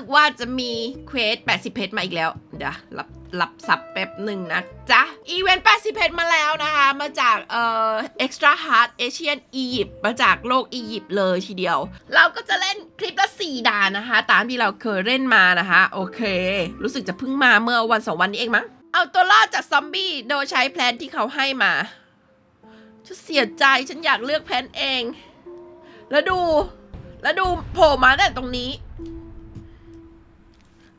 สึกว่าจะมีเควส80 เพชรมาอีกแล้ว เดี๋ยวรับรับซับแป๊บหนึ่งนะจ๊ะ อีเวนต์80 เพชรมาแล้วนะคะ มาจากเอ่อ Extra Hard Asian Egypt มาจากโลกอียิปต์เลยทีเดียว เราก็จะเล่นคลิปละ 4 ด่านนะคะ ตามที่เราเคยเล่นมานะคะ โอเค รู้สึกจะเพิ่งมาเมื่อวันสองวันนี้เองมั้ง เอาตัวรอดจากซอมบี้โดยใช้แพลนที่เขาให้มาฉันเสียใจฉันอยากเลือกแพลนเอง แล้วดู แล้วดูโผล่มาแต่ตรงนี้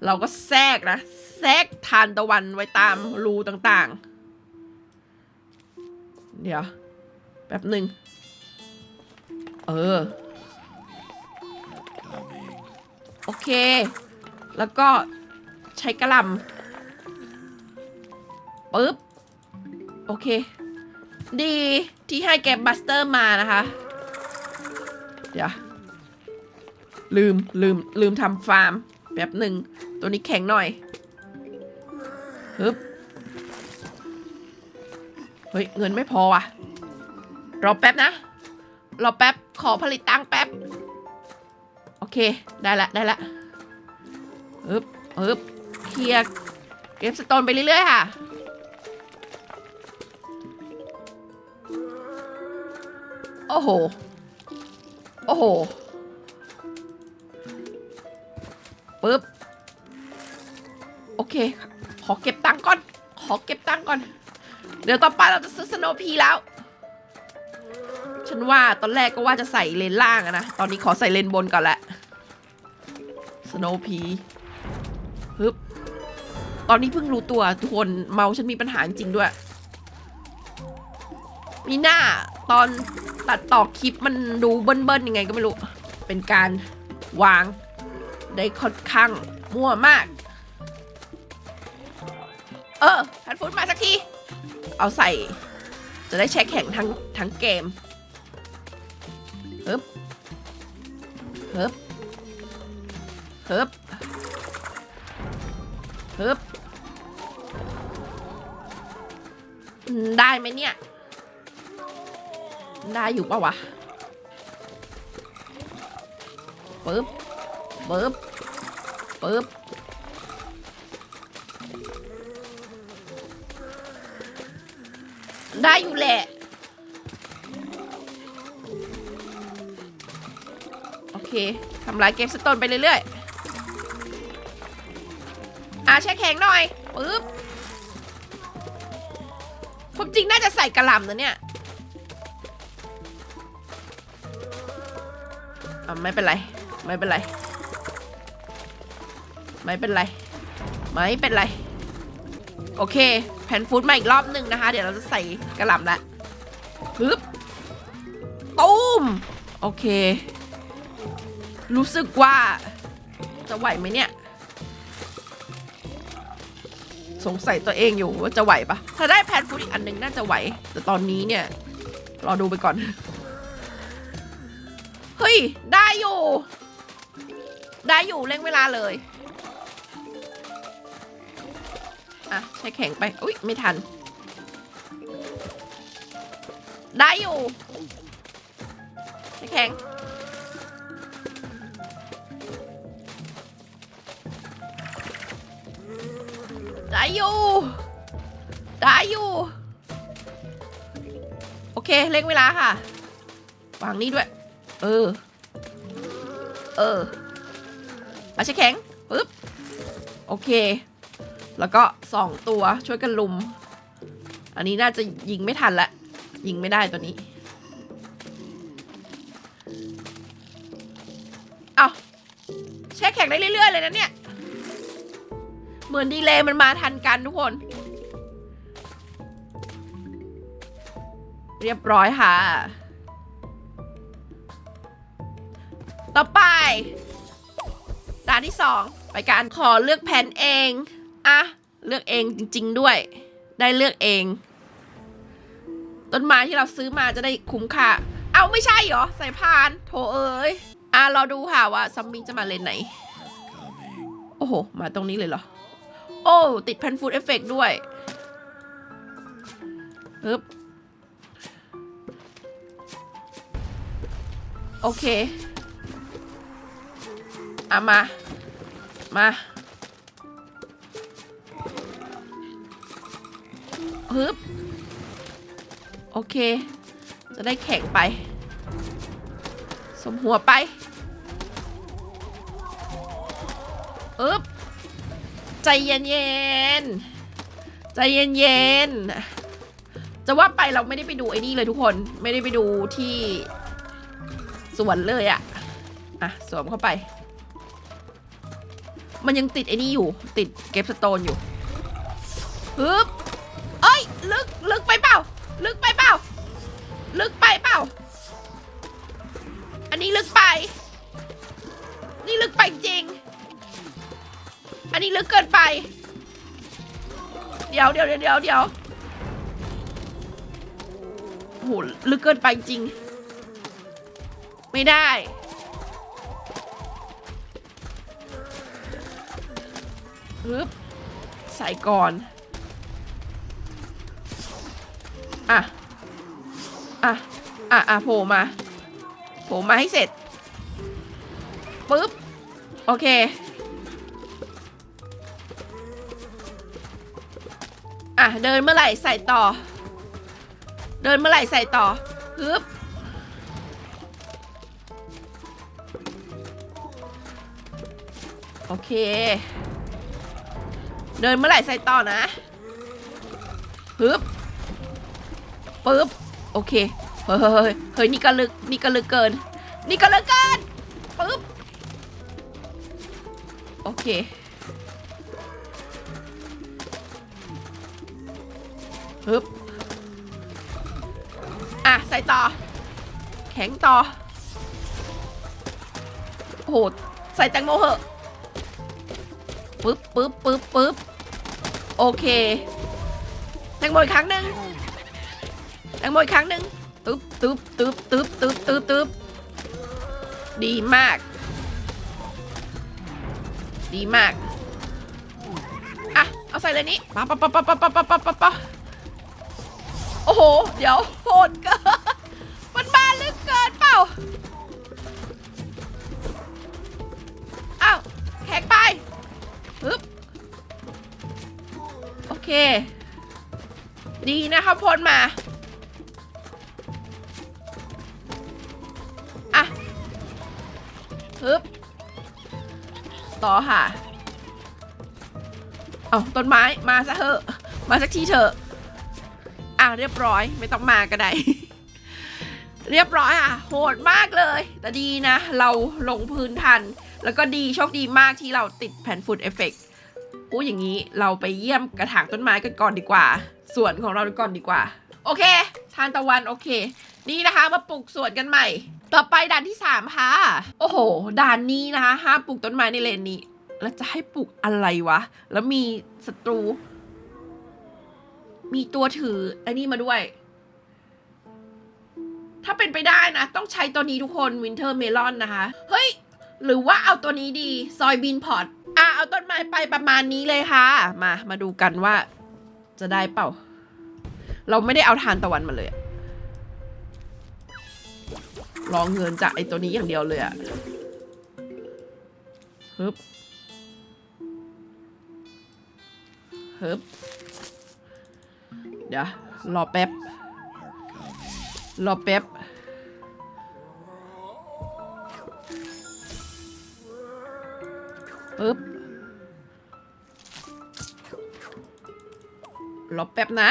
เราก็แทรกนะแทรกทานตะวันไว้ตามรูต่างๆ เดี๋ยวแป๊บหนึ่งเออ โอเค แล้วก็ใช้กระลำปึ๊บ โอเค ดีที่ให้แกบัสเตอร์มานะคะ เดี๋ยว ลืมลืมลืมทำฟาร์มแบบหนึ่ง ตัวนี้แข็งหน่อยฮึบเฮ้ย เงินไม่พอว่ะ รอแป๊บนะ รอแป๊บ ขอผลิตตังแป๊บ โอเค ได้ละ ได้ละฮึบฮึบเคลียร์เก็บสโตนไปเรื่อยๆค่ะ โอ้โห โอ้โหปึ๊บ เค ขอเก็บตังค์ก่อน ขอเก็บตังค์ก่อน เดี๋ยวต่อไปเราจะซื้อสโนพีแล้ว ฉันว่าตอนแรกก็ว่าจะใส่เลนล่างนะ ตอนนี้ขอใส่เลนบนก่อนแหละสโนพีฮึบ ตอนนี้เพิ่งรู้ตัวทุกคนเมาฉันมีปัญหาจริงๆด้วย มีหน้าตอนตัดต่อคลิปมันดูเบิ้ลๆยังไงก็ไม่รู้ เป็นการวางได้ค่อนข้างมั่วมาก เออแพนฟูดมาสักที เอาใส่ จะได้แช็คแข่งทั้งทั้งเกมฮึบฮึบฮึบฮึบได้ไหมเนี่ย ได้อยู่ปะวะปึ๊บปึ๊บปึ๊บ ได้อยู่แหละ โอเคทำลายเกมสโตนไปเรื่อยๆอาแช่แข็งหน่อยปึ๊บความจริงน่าจะใส่กระหล่ำนะเนี่ยอะไม่เป็นไร ไม่เป็นไร ไม่เป็นไร ไม่เป็นไร โอเค แผ่นฟูดมาอีกรอบหนึ่งนะคะ เดี๋ยวเราจะใส่กระหล่ำละปึ๊บตูมโอเค รู้สึกว่าจะไหวไหมเนี่ย สงสัยตัวเองอยู่ว่าจะไหวปะถ้าได้แผ่นฟูดอีกอันหนึ่งน่าจะไหว แต่ตอนนี้เนี่ย รอดูไปก่อน เฮ้ย ได้อยู่ ได้อยู่เร่งเวลาเลย อะใช้แข็งไป อุ๊ย ไม่ทัน ได้อยู่ใช้แข็ง ได้อยู่ ได้อยู่ โอเค เร่งเวลาค่ะ วางนี้ด้วย เออ เออ เอาใช้แข็งปึ๊บ โอเค แล้วก็สองตัวช่วยกันลุม อันนี้น่าจะยิงไม่ทันละ ยิงไม่ได้ตัวนี้เอาแช่แข็งได้เรื่อยๆเลยนะเนี่ย เหมือนดีเลย์มันมาทันกันทุกคน เรียบร้อยค่ะ ต่อไปด่านที่สองไปการขอเลือกแผนเอง อะ เลือกเองจริง ๆ ด้วย ได้เลือกเอง ต้นไม้ที่เราซื้อมาจะได้คุ้มค่า เอาไม่ใช่เหรอสายพาน โถเอ้ย อะเราดูค่ะว่าซัมมิงจะมาเลนไหน โอ้โห มาตรงนี้เลยเหรอ โอ้ ติดแผ่นฟูดเอฟเฟกด้วยปึ๊บโอเคเอามา มา ฮึบโอเค จะได้แข็งไป สมหัวไปอึบใจเย็นๆใจเย็นๆจะว่าไปเราไม่ได้ไปดูไอ้นี่เลยทุกคน ไม่ได้ไปดูที่สวนเลยอะอะสวมเข้าไป มันยังติดไอ้นี่อยู่ ติดเก็บสโตนอยู่ฮึบ ลึกลึกไปเปล่า ลึกไปเปล่า ลึกไปเปล่า อันนี้ลึกไป นี่ลึกไปจริง อันนี้ลึกเกินไป เดี๋ยวเดี๋ยวเดี๋ยวเดี๋ยวเดี๋ยวโหลึกเกินไปจริง ไม่ได้ฮึบใส่ก่อน อะ อะ อะอะโผล่มา โผล่มาให้เสร็จ ปึ๊บ โอเค อะ เดินเมื่อไหร่ใส่ต่อ เดินเมื่อไหร่ใส่ต่อฮึบโอเค เดินเมื่อไหร่ใส่ต่อนะ ปึ๊บโอเคเฮ้ยเฮ้ยเฮ้ยเฮ้ยนี่ก็ลึกนี่ก็ลึกเกิน นี่ก็ลึกเกินปึ๊บโอเคฮึบอะ ใส่ต่อ แข็งต่อโอ้โหใส่แตงโมเหอะปึ๊บปึ๊บปึ๊บปึ๊บโอเค แตงโมอีกครั้งหนึ่ง แตงโมอีกครั้งหนึ่งตึ๊บตึ๊บตึ๊บตึ๊บตึ๊บตึ๊บตึ๊บดีมาก ดีมาก อะ เอาใส่เลยนี้ปะปะปะปะปะปะปะปะปะปะโอ้โห เดี๋ยวโหดเกินมันมาลึกเกินเปล่าอ้าวแข็งไปปึ๊บโอเค ดีนะครับพ้นมา ปึ๊บต่อค่ะ เอาต้นไม้มาซะเถอะ มาสักทีเถอะ อะเรียบร้อยไม่ต้องมาก็ได้ เรียบร้อยอะ โหดมากเลย แต่ดีนะ เราลงพื้นทัน แล้วก็ดีโชคดีมากที่เราติดแผ่นฝุ่นเอฟเฟกต์อู้อย่างนี้เราไปเยี่ยมกระถางต้นไม้กันก่อนดีกว่า สวนของเราก่อนดีกว่า โอเค ทานตะวันโอเค นี่นะคะมาปลูกสวนกันใหม่ ต่อไปด่านที่สามค่ะ โอ้โห ด่านนี้นะคะห้ามปลูกต้นไม้ในเลนนี้ แล้วจะให้ปลูกอะไรวะ แล้วมีศัตรู มีตัวถือไอ้นี่มาด้วย ถ้าเป็นไปได้นะ ต้องใช้ตัวนี้ทุกคนวินเทอร์เมลอนนะคะ เฮ้ย หรือว่าเอาตัวนี้ดีซอยบีนพอตอะเอาต้นไม้ไปประมาณนี้เลยค่ะ มา มาดูกันว่าจะได้เปล่า เราไม่ได้เอาทานตะวันมาเลยรองเงินจากไอ้ตัวนี้อย่างเดียวเลยอะฮึบฮึบเดี๋ยวรอแป๊บ รอแป๊บ ปึ๊บ รอแป๊บนะ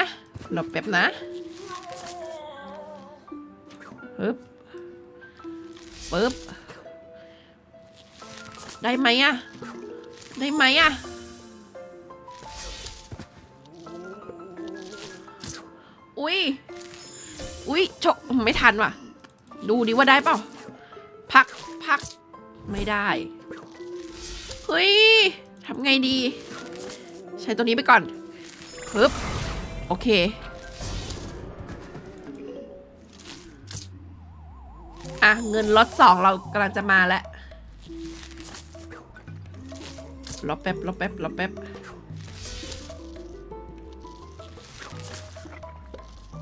รอแป๊บนะปึ๊บปึ๊บ ได้ไหมอะได้ไหมอะอุ้ย อุ้ยชกไม่ทันว่ะ ดูดิว่าได้เปล่า พัก พัก ไม่ได้ เฮ้ย ทำไงดี ใช้ตัวนี้ไปก่อนปึ๊บ โอเค อะ เงินล็อตสองเรากำลังจะมาแล้วรอแป๊บรอแป๊บรอแป๊บ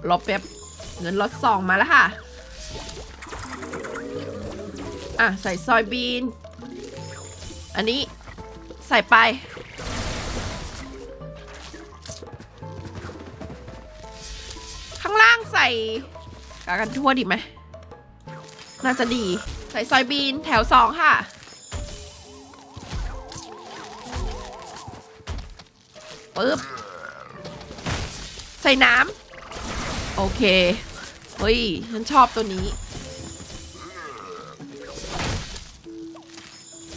รอแป๊บ เงินล็อตสองมาแล้วค่ะ อะ ใส่ซอยบีน อันนี้ใส่ไป ล่างใส่กากันทั่วดีไหม น่าจะดี ใส่ซอยบีนแถวสองค่ะ ปึ๊บ ใส่น้ำ โอเค เฮ้ย ฉันชอบตัวนี้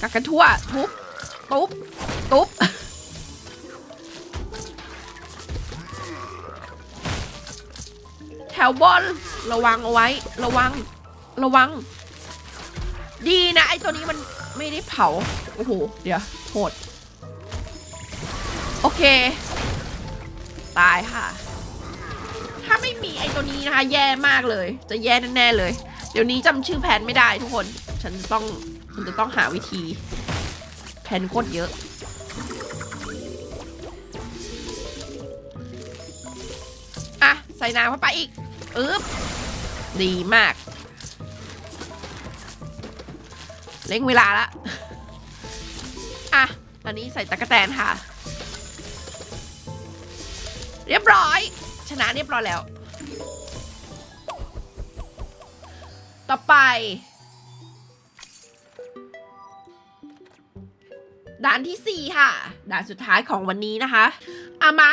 กักกันทั่ว ทุบ ตุ๊บ ตุ๊บ วบอลระวังเอาไว้ ระวัง ระวัง ดีนะไอตัวนี้มันไม่ได้เผา โอ้โห เดี๋ยวโหด โอเค ตายค่ะ ถ้าไม่มีไอตัวนี้นะคะ แย่มากเลย จะแย่แน่ๆเลย เดี๋ยวนี้จำชื่อแผนไม่ได้ทุกคน ฉันต้องฉันจะต้องหาวิธีแผนโคตรเยอะอะใส่น้ำเข้าไปอีก อึ๊บดีมากเร่งเวลาละ อะ ตอนนี้ใส่ตะกะแตนค่ะ เรียบร้อย ชนะเรียบร้อยแล้ว ต่อไปด่านที่ 4 ค่ะ ด่านสุดท้ายของวันนี้นะคะอามา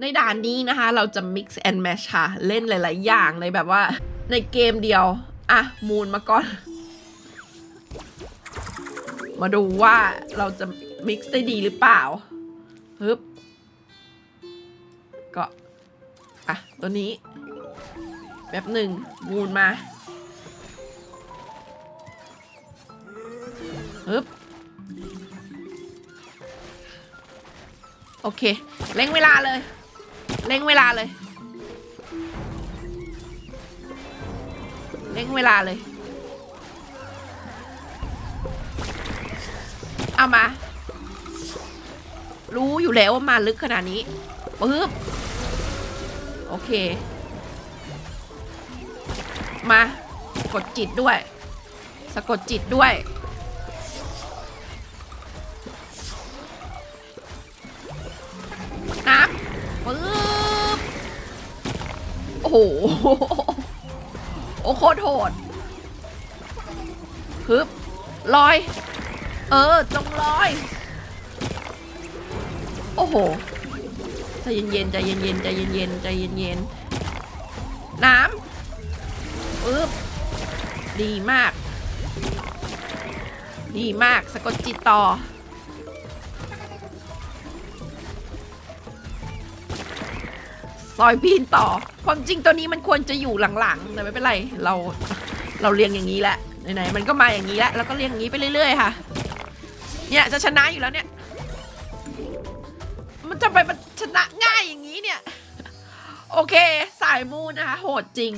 ในด่านนี้นะคะ เราจะ mix and match ค่ะ เล่นหลาย ๆ อย่างในแบบว่าในเกมเดียว อะ มูลมาก่อน มาดูว่าเราจะ mix ได้ดีหรือเปล่าฮึบก็ อะ ตัวนี้ แบบหนึ่งมูลมาฮึบโอเค เร่งเวลาเลย เร่งเวลาเลย เร่งเวลาเลย เอามา รู้อยู่แล้วว่ามาลึกขนาดนี้ปึ๊บ โอเค มา กดจิตด้วย สะกดจิตด้วย โอ้โหโอ้โคตรโหดฮึบลอย เออ จงลอย โอ้โหใจเย็นๆใจเย็นๆใจเย็นๆใจเย็นๆน้ำปึ๊บดีมาก ดีมากสะกดจิตต่อ ซอยบีนต่อความจริงตัวนี้มันควรจะอยู่หลังๆแต่ไม่เป็นไรเราเราเรียงอย่างนี้แหละไหนๆมันก็มาอย่างนี้แล้วแล้วก็เรียงอย่างนี้ไปเรื่อยๆค่ะ เนี่ยจะชนะอยู่แล้วเนี่ย มันจะไปมันชนะง่ายอย่างนี้เนี่ย โอเคสายมูนนะคะโหดจริง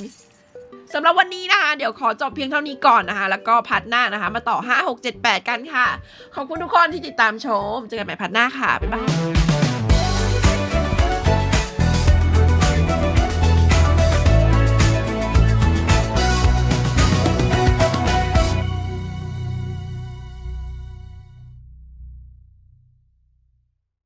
สำหรับวันนี้นะคะ เดี๋ยวขอจบเพียงเท่านี้ก่อนนะคะ แล้วก็พัดหน้านะคะ มาต่อ 5 6 7 8 กันค่ะ ขอบคุณทุกคนที่ติดตามชม เจอกันใหม่พัดหน้าค่ะ บ๊ายบาย